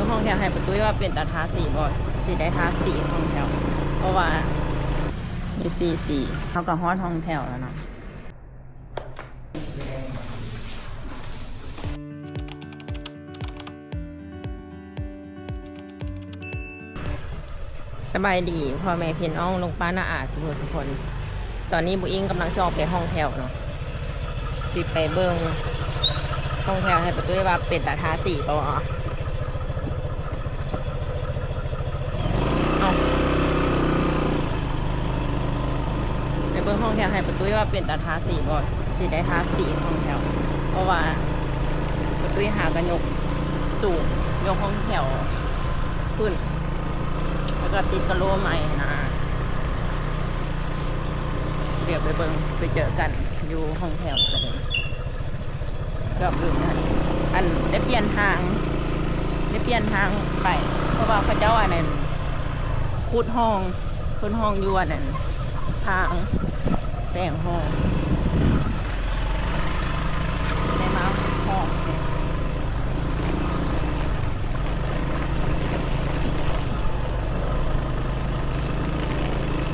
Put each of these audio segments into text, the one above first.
บิ่งห้องแถวให้ประตูว่าเป็นตาทาสีบ่สิได้ทาสีห้องแถว เพราะว่ามีสีสีเขาก็ฮอดห้องแถวแล้วเนาะสบายดีพ่อแม่พี่น้องลงป้านาอาสมุทรสุคนตอนนี้บุอิงกำลังจะออกไปห้องแถวเนาะสิไปเบิ่งห้องแถวให้ประตูว่าเป็นตาทาสีบ่อ๋อเอาไปเบิ่งห้องแถวให้ประตูว่าเป็นตาทาสีบ่สิได้ทาสีห้องแถว เพราะว่าประตูหากันยกสูงยกห้องแถวขึ้น แล้วก็ติดกระโลใหม่นะเดี๋ยวไปเบิ่งไปเจอกันอยู่ห้องแถวกันเลยเกือบลืมนะอันได้เปลี่ยนทางได้เปลี่ยนทางไป เพราะว่าเขาเจ้าอันนั้นขุดห้องขุดห้องยวนนั่นทาง แป้งห้องในมาห้อง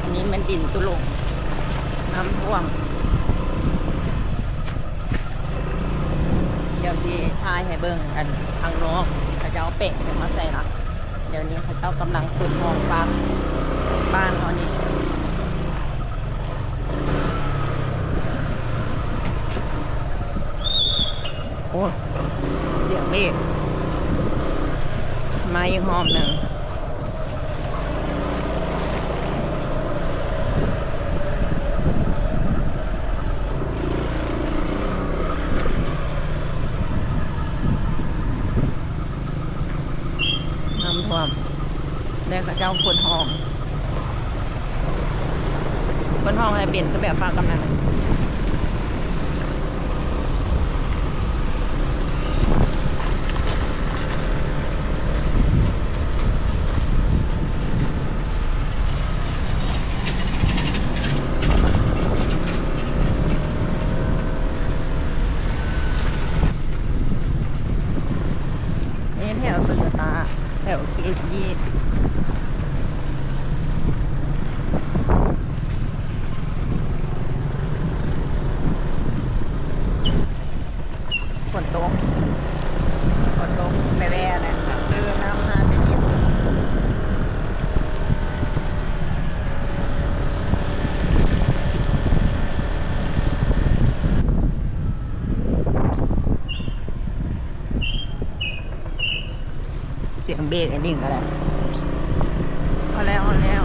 อันนี้มันดินตุลงน้ำท่วมเดี๋ยวที่ทายให้เบิ่งอันทางนอกเขาจะเอาเป็ดมาใส่ละเดี๋ยวนี้เขาเจ้ากำลังขุดห้องฟังบ้านเขานี่โอ้เสียงเบรก มาอีกหอมหนึ่งน้ำท่วมได้เขาเจ้าขุดห้องขุดห้องให้เปลี่ยนก็แบบฟ้ากำนันนี่แถวโตโยต้าแถวเคยีฝนตกฝนตกแว่ๆเลยค่ะเรือน้ำมาจะเย็น เบรกอ้นี่ก็ได้เอาแล้วเอาแล้ว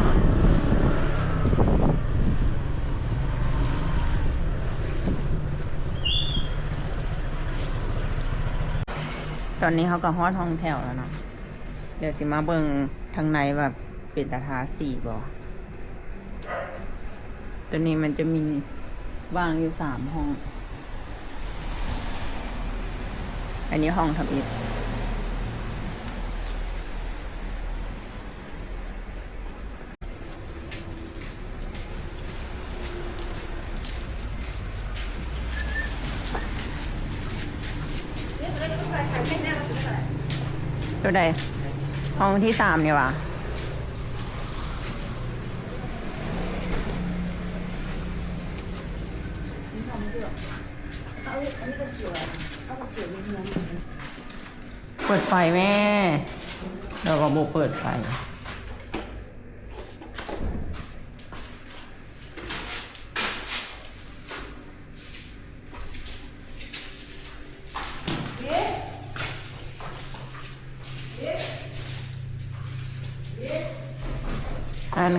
ตอนนี้เขาก็ฮอดห้องแถวแล้วเนาะ เดี๋ยวสิมาเบิ่งทางในแบบเป็นตาทาสีบ่ตัวนี้มันจะมีวางอยู่สามห้อง อันนี้ห้องทำอิฐ ตัวใดห้องที่สามเนี่ยวะเปิดไฟแม่ เราก็บุเปิดไฟ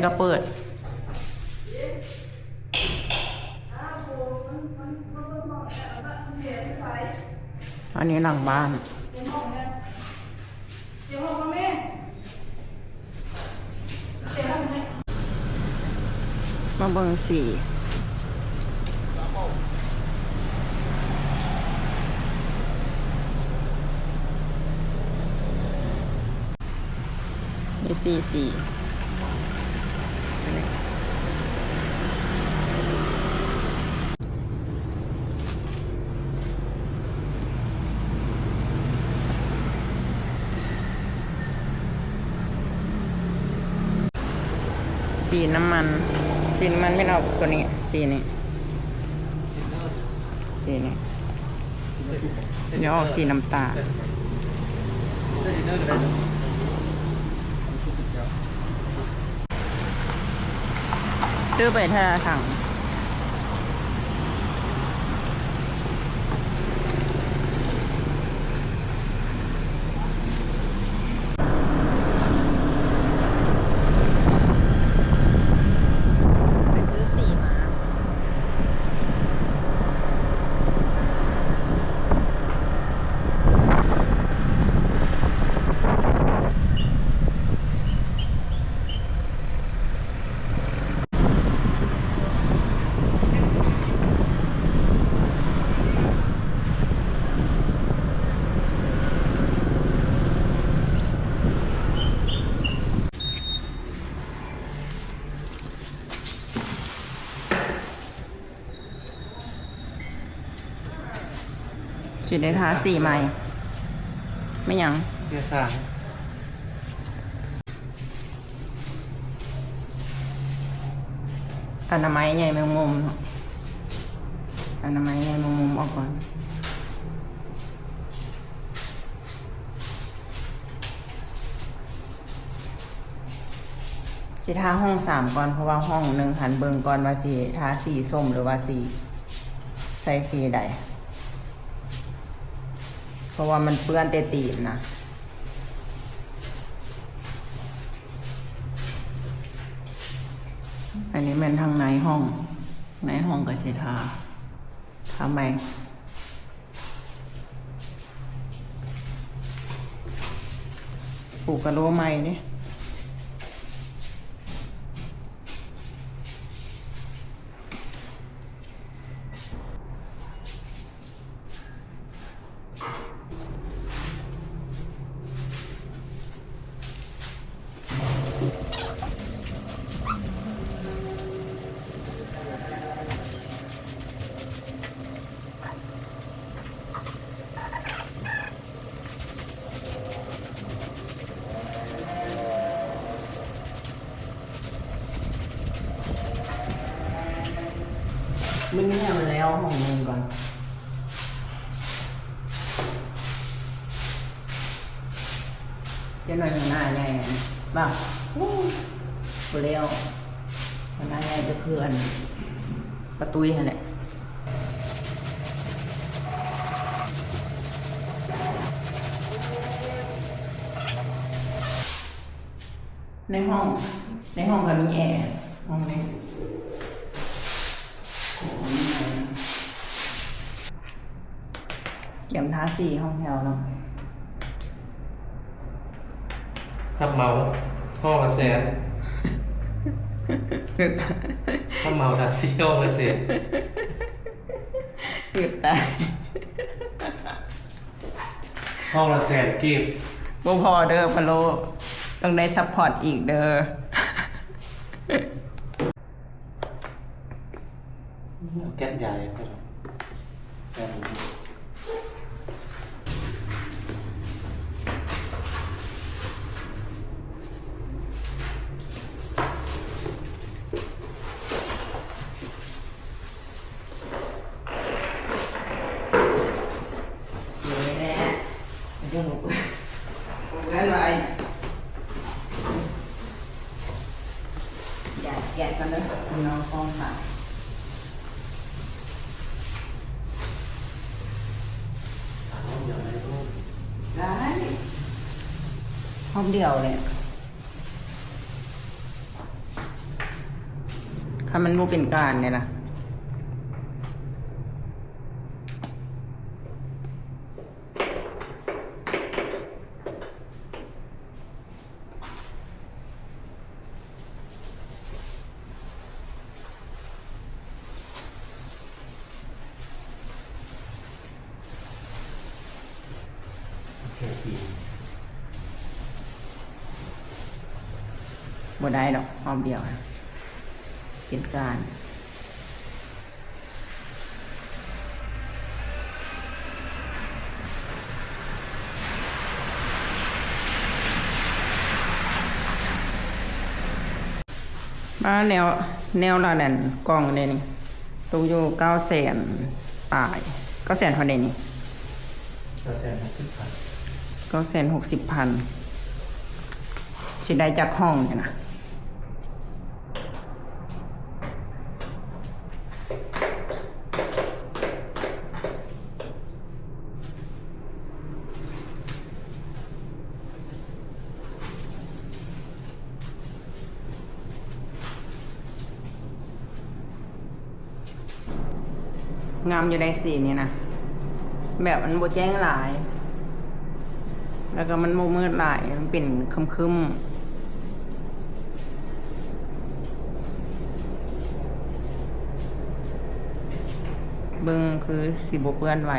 ก็เปิด อันนี้หลังบ้าน มาเบิ่งสีมีสี่สี สี น้ำมัน สีน้ำมันไม่เอาตัวนี้ สีนี้สีนี้เดี๋ยวออกสีน้ำตาลซื้อไปเท่าถัง สิได้ทาสีใหม่ ไม่หยังเกียร์สามอนามัยใหญ่แมงมุมเนาะอนามัยใหญ่แมงมุมออกก่อนสิทาห้องสามก่อนเพราะว่าห้องหนึ่งหันเบิงก่อนว่าสีทาสีส้มหรือว่าสีใส่สีใด เพราะว่ามันเปื้อนเตตีนนะอันนี้มันทางในห้อง ในห้องกับสิทาทำไมปลูกกระโลใหม่นี่ มันนี่มันแล้วห้องนึงก่อนจะหน่อยหัวหน้าใหญ่บ้างวู้บเร็วหัวหน้าใหญ่จะคืออันประตูนี่แหละในห้อง ในห้องก็มีแอร์ห้องนี้ เกี่ยมท้าสีห้องแถวเนาะถ้าเมาห้องละแสนถ้าเมาดาซีห้องละแสนหยุดตายห้องละแสนกีบบ่พอเด้อพะโลต้องได้ซัพพอร์ตอีกเด้อ แก๊สใหญ่ครับแก๊ส อยู่ในแน่เรื่องของอะไรอย่าแกะกันเลยน้องฟองค่ะ ห้องใหญ่ลูก ได้ ห้องเดียวเลยถ้ามันมูเป็นการเนี่ยนะแค่ปี บ่ได้ด อกห้องเดียวนะเป็นการบ้านแนวแนวละนั่นกล่องเนี่ยนี่ตกอยู่เก้าแสนปลายเก้าแสนเท่าไหร่นี่เปอร์เซ็นต์ขึ้นพันเก้าแสนหกสิบพันสิได้จากห้องเนี่ยนะ งามอยู่ในสีนี้นะ แบบมันโบแจ้งหลาย แล้วก็มันโมมืดหลาย มันเป็นคึมคึมเบิ้งคือสีบเปื้อนไว้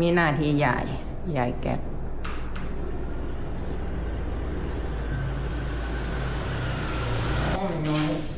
มีหน้าที่ใหญ่ ใหญ่แก๊ส โอ้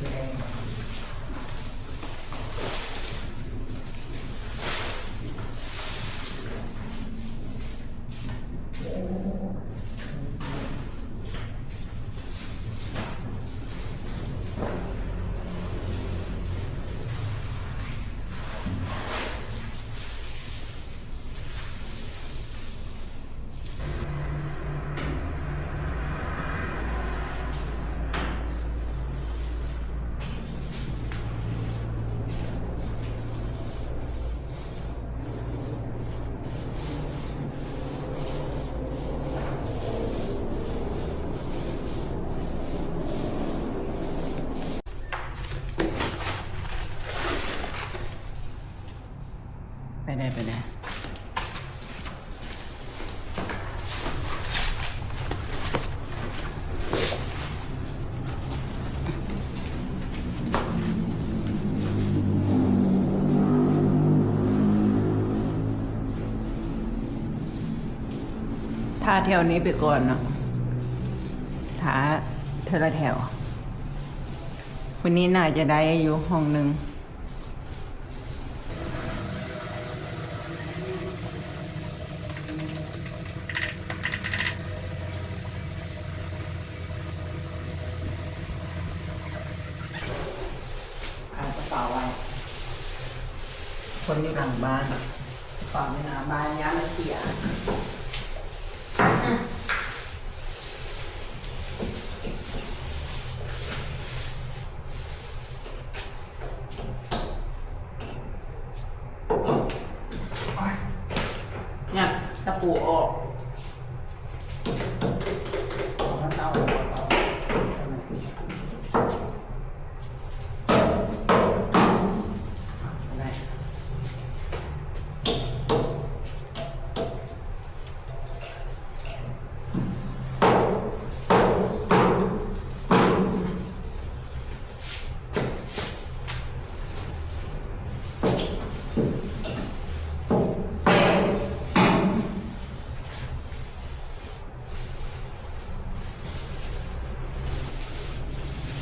ยน้อยแรงไปได้ไปได้ท่าแถวนี้ไปก่อนเนาะท่าเทอละแถว วันนี้น่าจะได้อยู่ห้องหนึ่ง เอากระเป๋าไว้ คนอยู่หลังบ้านกระเป๋าในหน้าบ้านย้ำมันเสีย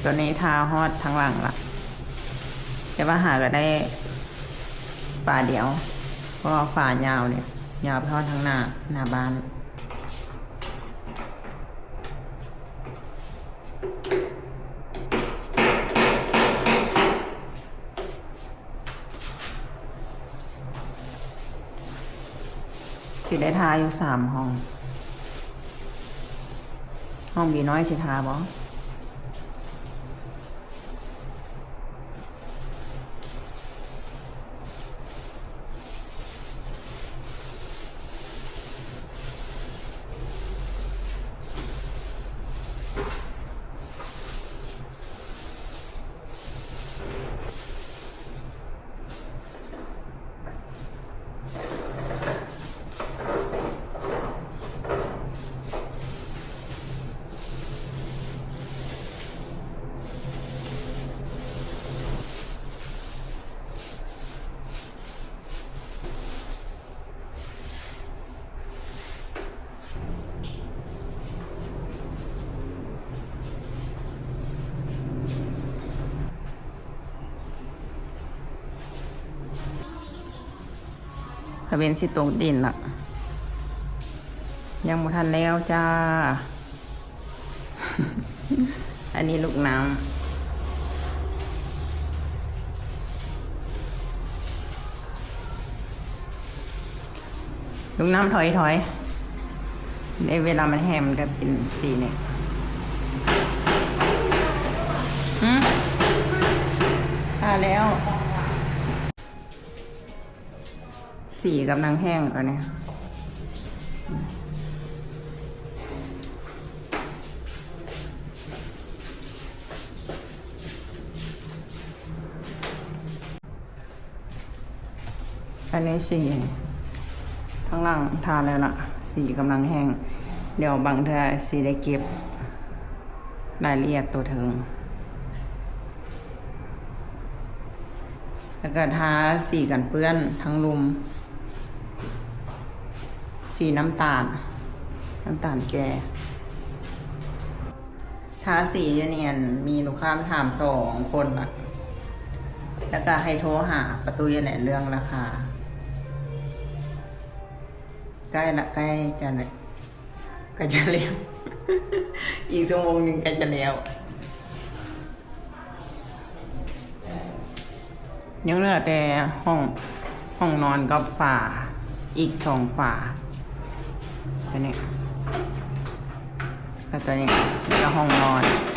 ตัวนี้ทาฮอดทั้งหลังละแต่ว่าหาก็ได้ฝาเดียวเพราะว่ายาวเนี่ย ยาวไปทอดทั้งหน้าหน้าบ้านสิได้ทาอยู่สามห้อง ห้องบีน้อยสิทาบ่ ทะเบียนสิตรงดินละยังบ่ทันแล้วจ้า อันนี้ลูกน้ำลูกน้ำถอยถอยในเวลามันแห้งมันก็เป็นสีเนี่ยหืมอ่าแล้ว สีกำลังแห้งแล้วเนี่ยอันนี้สีข้งล่างทาแล้วล่ะ สีกำลังแห้ง เดี๋ยวบางเธอสีได้เก็บรายละเอียดตัวถึงแล้วก็ทาสีกันเปื้อนทั้งลุม สีน้ำตาล น้ำตาลแก่ทาสีจะเนียนมีลูกค้าถามสองคนละแล้วก็ให้โทรหาประตูยันแหนเรื่องราคา ใกล้ละใกล้จะใกล้จะแล้วอีกชั่วโมงหนึ่งใกล้จะแล้วยังเหลือแต่ห้องห้องนอนกับฝาอีกสองฝา ตัวนี้ก็ตัวนี้แล้วก็ห้องนอน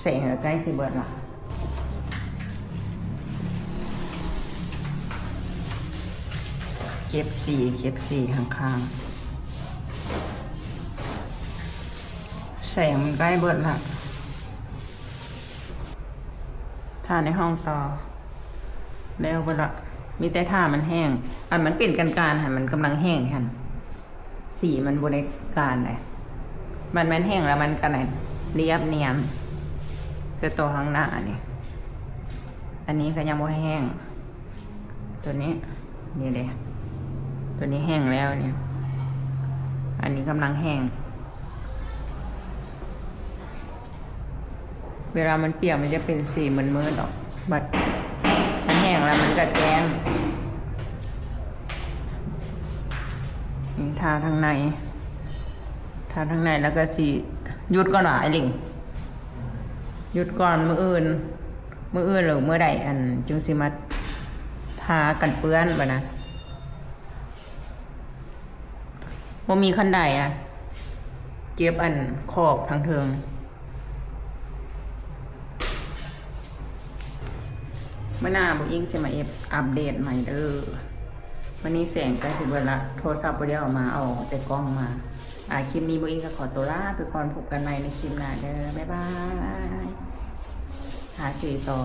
เสียงใกล้สิเบิดละเก็บสีเก็บสีข้างๆแสงมันใกล้เบิดละทาในห้องต่อ แล้วเบิดละมีแต่ท่ามันแห้ง อันมันเปลี่ยนกันการค่ะมันกำลังแห้งค่ะสีมันบริการเลยมันแมันแห้งแล้วมันกันไหนเรียบเนียน คือตัวข้างหน้านี่ อันนี้ก็ยังไม่แห้ง ตัวนี้นี่เลยตัวนี้แห้งแล้วเนี่ย อันนี้กำลังแห้ง เวลามันเปียกมันจะเป็นสีเหมือนมืดออก บัดมันแห้งแล้วมันก็แกนนี่ทาทางใน ทาทางในแล้วก็สีหยุดก่อนหน่อยไอ้ลิง หยุดก่อนมืออื่น มืออื่นหรือมือใดอันจึงสิมาทากันเปื้อนบ่นะบ่มีคันใดอะ เก็บอันขอบทางเทิงเมื่อหน้าบุอิงจะมาเอฟอัปเดตใหม่เด้อวันนี้แสงใกล้ถึงเวลาโทรศัพท์บ่ได้เออกมาเอาแต่กล้องมา อ่าคลิปนี้บุอิงก็ขอตัวลาไปก่อนพบกันใหม่ในคลิปหน้าเด้อบ๊ายบาย หาสีต่อ